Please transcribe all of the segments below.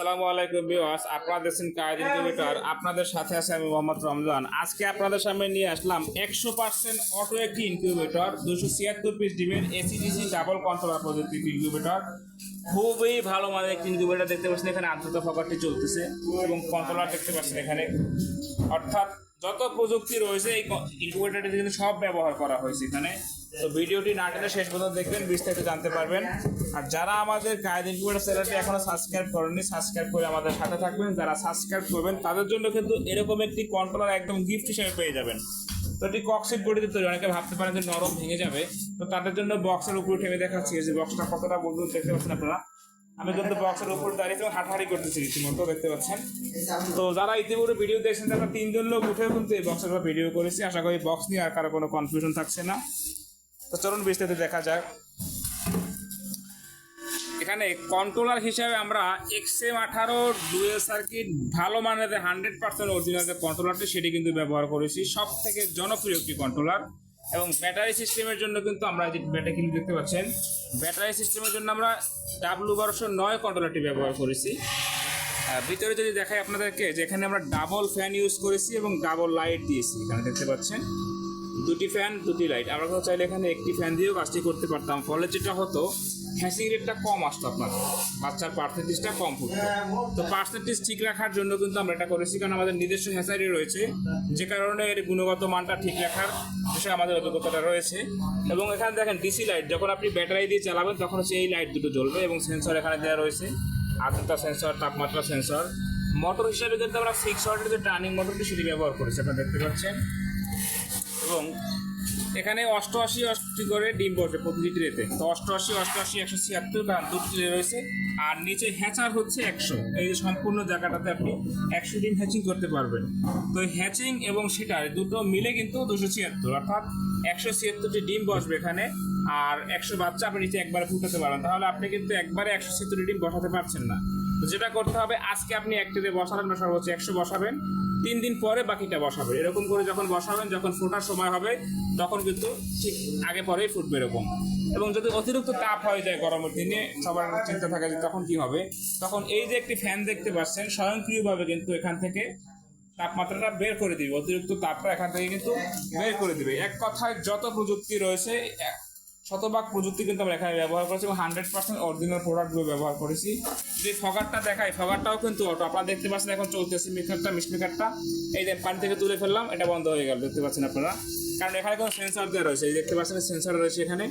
আসসালামু আলাইকুম ভিউয়ার্স, আপনারা দেখছেন কায়েদ ইনকিউবেটর আপনাদের সাথে আছে আমি মোহাম্মদ রমজান। আজকে আপনাদের সামনে নিয়ে আসলাম একশো পার্সেন্ট অটো একটি ইনকিউবেটর দুশো ছিয়াত্তর পিস ডিমের এসিডিসি ডাবল কন্ট্রোলার প্রযুক্তির ইনকিউবেটর খুবই ভালো মানের একটি ইনকিউবেটর দেখতে পাচ্ছেন এখানে আর্দ্রতা ফকারটি চলতেছে এবং কন্ট্রোলার দেখতে পাচ্ছেন এখানে। অর্থাৎ যত প্রযুক্তি রয়েছে, এই ইনকিউবেটরটিতে কিন্তু সব ব্যবহার করা হয়েছে এখানে। তো ভিডিওটি না টেনে শেষ পর্যন্ত দেখবেন, বিস্তারিত জানতে পারবেন। আর যারা আমাদের কায়েদ ইনকিউবেটর চ্যানেলটি এখনও সাবস্ক্রাইব করেননি, সাবস্ক্রাইব করে আমাদের সাথে থাকবেন। যারা সাবস্ক্রাইব করবেন, তাদের জন্য কিন্তু এরকম একটি কন্ট্রোলার একদম গিফট হিসেবে পেয়ে যাবেন। তো এটি কক্সিট বডিতে তৈরি, অনেকে ভাবতে পারেন যে নরম ভেঙে যাবে। তো তাদের জন্য বক্সের উপর ঠেমে দেখাচ্ছি যে বক্সটা কতটা বন্ধু দেখতে পাচ্ছেন আপনারা? আমি কিন্তু বক্সের উপর দাঁড়িয়ে তো হাঁটাহাঁটি করতেছি রীতিমতো, দেখতে পাচ্ছেন? তো যারা ইতিপূর্বে ভিডিও দেখছেন, তারা তিনজন লোক উঠে কিন্তু এই বক্সের ভিডিও করেছি। আশা করি বক্স নিয়ে আর কারও কোনো কনফিউশন থাকছে না। তো চলুন বিস্তারিত দেখা যাক। এখানে কন্ট্রোলার হিসাবে আমরা এক্সএম আঠারো ডুয়েল সার্কিট ভালো মানের হান্ড্রেড পার্সেন্ট অরিজিনাল যে কন্ট্রোলারটি সেটি কিন্তু ব্যবহার করেছি। সব থেকে জনপ্রিয় একটি কন্ট্রোলার এবং ব্যাটারি সিস্টেমের জন্য কিন্তু আমরা যে ব্যাটারি কিন্তু দেখতে পাচ্ছেন ব্যাটারি সিস্টেমের জন্য আমরা ডাব্লু বারোশো নয় কন্ট্রোলারটি ব্যবহার করেছি। ভিতরে যদি দেখাই আপনাদেরকে যে এখানে আমরা ডাবল ফ্যান ইউজ করেছি এবং ডাবল লাইট দিয়েছি, এখানে দেখতে পাচ্ছেন। দুটি ফ্যান দুটি লাইট আমরা কিন্তু চাইলে এখানে একটি ফ্যান দিয়েও কাজটি করতে পারতাম। ফলে যেটা হতো হ্যাসিং রেটটা কম আসতো আপনার। বাচ্চার পার্সেন্টেজটা কম ফুটতো তো পার্সেন্টেজ ঠিক রাখার জন্য কিন্তু আমরা এটা করেছি। কারণ আমাদের নিজস্ব হ্যাসারি রয়েছে। যে কারণে এর গুণগত মানটা ঠিক রাখার বিষয়ে আমাদের অভিজ্ঞতাটা রয়েছে। এবং এখানে দেখেন ডিসি লাইট যখন আপনি ব্যাটারি দিয়ে চালাবেন, তখন হচ্ছে এই লাইট দুটো জ্বলবে এবং সেন্সর এখানে দেওয়া রয়েছে। আর্দ্রতা সেন্সর তাপমাত্রা সেন্সর মোটর হিসাবে কিন্তু আমরা সিক্স ওয়াটের যে টার্নিং মোটরটি সেটি ব্যবহার করেছি আপনারা দেখতে পাচ্ছেন। এবং এখানে অষ্টআশি অষ্টি করে ডিম বসে প্রতিটি ট্রেতে তো অষ্টআশি অষ্টআশি, একশো ছিয়াত্তর কারণ দুটি ট্রে রয়েছে। আর নিচে হ্যাচার হচ্ছে একশো। এই যে সম্পূর্ণ জায়গাটাতে আপনি একশো ডিম হ্যাচিং করতে পারবেন। তো হ্যাচিং এবং সেটার দুটো মিলে কিন্তু দুশো ছিয়াত্তর। অর্থাৎ একশো ছিয়াত্তরটি ডিম বসবে এখানে। আর একশো বাচ্চা আপনি নিচে একবারে ফুটাতে পারেন তাহলে আপনি কিন্তু একবারে একশো ছিয়াত্তরটি ডিম বসাতে পারছেন না। তো যেটা করতে হবে, আজকে আপনি এক ট্রে বসাবেন বা সর্বোচ্চ একশো বসাবেন, তিন দিন পরে বাকিটা বসাবেন। এরকম করে যখন বসাবেন, যখন ফোটার সময় হবে, তখন কিন্তু ঠিক আগে পরেই ফুটবে এরকম। এবং যদি অতিরিক্ত তাপ হয়ে যায় গরমের দিনে, সবার চিন্তা থাকে যে তখন কি হবে? তখন এই যে একটি ফ্যান দেখতে পাচ্ছেন, স্বয়ংক্রিয়ভাবে কিন্তু এখান থেকে তাপমাত্রাটা বের করে দিবে। অতিরিক্ত তাপটা এখান থেকে কিন্তু বের করে দিবে। এক কথায় যত প্রযুক্তি রয়েছে শতভাগ প্রযুক্তি কিন্তু আমরা এখানে ব্যবহার করেছি এবং হান্ড্রেড পার্সেন্ট অরিজিনাল প্রোডাক্টগুলো ব্যবহার করেছি। যে ফগারটা দেখাই, ফগারটাও কিন্তু অটো আপনারা দেখতে পাচ্ছেন এখন চলতেছে মিটারটা মিসমিটারটা এই যে পানি থেকে তুলে ফেললাম, এটা বন্ধ হয়ে গেল, দেখতে পাচ্ছেন আপনারা। কারণ এখানে কোনো সেন্সর দেওয়া রয়েছে, এই দেখতে পাচ্ছেন সেন্সার রয়েছে এখানে।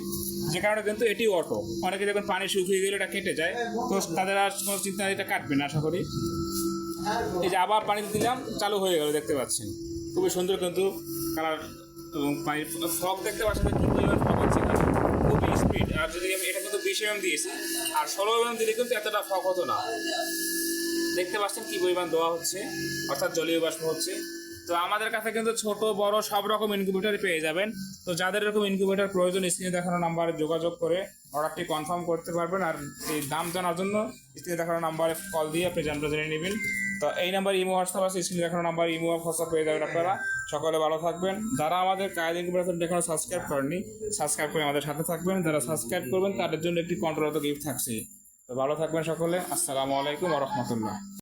যে কারণে কিন্তু এটি অটো অনেকে যখন পানি শুকিয়ে গেলে এটা কেটে যায়। তো তাদের আর কোনো চিন্তা এটা কাটবে না, আশা করি। এই যে আবার পানি দিলাম, চালু হয়ে গেল, দেখতে পাচ্ছেন। খুবই সুন্দর কিন্তু কালার এবং পানির ফগ দেখতে পাচ্ছেন ফগ হচ্ছে আর যদি আমি এটা কিন্তু বিশ এম দিয়েছি। আর ষোলো এম দিলে কিন্তু এতটা ফগ হতো না। দেখতে পাচ্ছেন কি পরিমাণ দেওয়া হচ্ছে। অর্থাৎ জলীয় বাষ্প হচ্ছে। তো আমাদের কাছে কিন্তু ছোট, বড় সব রকম ইনকিউবেটর পেয়ে যাবেন। তো যাদের এরকম ইনকিউবেটর প্রয়োজন স্ক্রিনে দেখানো নাম্বারে যোগাযোগ করে অর্ডারটি কনফার্ম করতে পারবেন। আর এই দাম জানার জন্য স্ক্রিনে দেখানো নাম্বারে কল দিয়ে আপনি জানতে জেনে নেবেন। তো এই নাম্বার, ইমো, হোয়াটসঅ্যাপ আছে স্ক্রিনে দেখানো নাম্বার, ইমো হোয়াটসঅ্যাপ পেয়ে যাবেন আপনারা। সকলে ভালো থাকবেন। যারা আমাদের কায়দিন দেখানো সাবস্ক্রাইব করেনি সাবস্ক্রাইব করে আমাদের সাথে থাকবেন। যারা সাবস্ক্রাইব করবেন, তাদের জন্য একটি কন্ট্রোলত গিফট থাকছে। তো ভালো থাকবেন সকলে। আসসালামু আলাইকুম রহমতুল্লাহ।